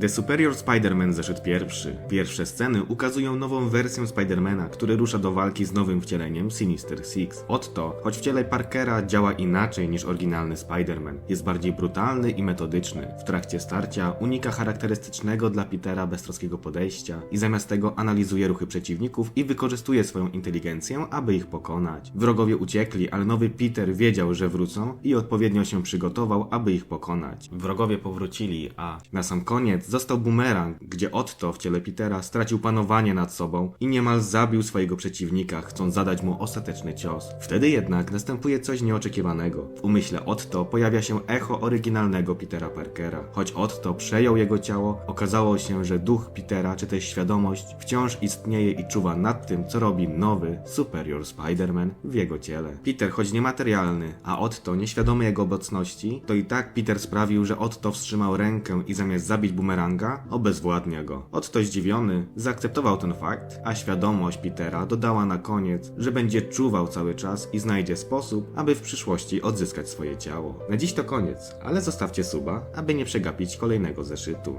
The Superior Spider-Man zeszyt pierwszy. Pierwsze sceny ukazują nową wersję Spidermana, który rusza do walki z nowym wcieleniem Sinister Six. Otto, choć w Parkera działa inaczej niż oryginalny Spider-Man. Jest bardziej brutalny i metodyczny. W trakcie starcia unika charakterystycznego dla Petera beztroskiego podejścia i zamiast tego analizuje ruchy przeciwników i wykorzystuje swoją inteligencję, aby ich pokonać. Wrogowie uciekli, ale nowy Peter wiedział, że wrócą i odpowiednio się przygotował, aby ich pokonać. Wrogowie powrócili, a na sam koniec został bumerang, gdzie Otto w ciele Petera stracił panowanie nad sobą i niemal zabił swojego przeciwnika, chcąc zadać mu ostateczny cios. Wtedy jednak następuje coś nieoczekiwanego. W umyśle Otto pojawia się echo oryginalnego Petera Parkera. Choć Otto przejął jego ciało, okazało się, że duch Petera, czy też świadomość, wciąż istnieje i czuwa nad tym, co robi nowy, Superior Spider-Man w jego ciele. Peter, choć niematerialny, a Otto nieświadomy jego obecności, to i tak Peter sprawił, że Otto wstrzymał rękę i zamiast zabić bumeranga, obezwładnia go. Otto zdziwiony zaakceptował ten fakt, a świadomość Petera dodała na koniec, że będzie czuwał cały czas i znajdzie sposób, aby w przyszłości odzyskać swoje ciało. Na dziś to koniec, ale zostawcie suba, aby nie przegapić kolejnego zeszytu.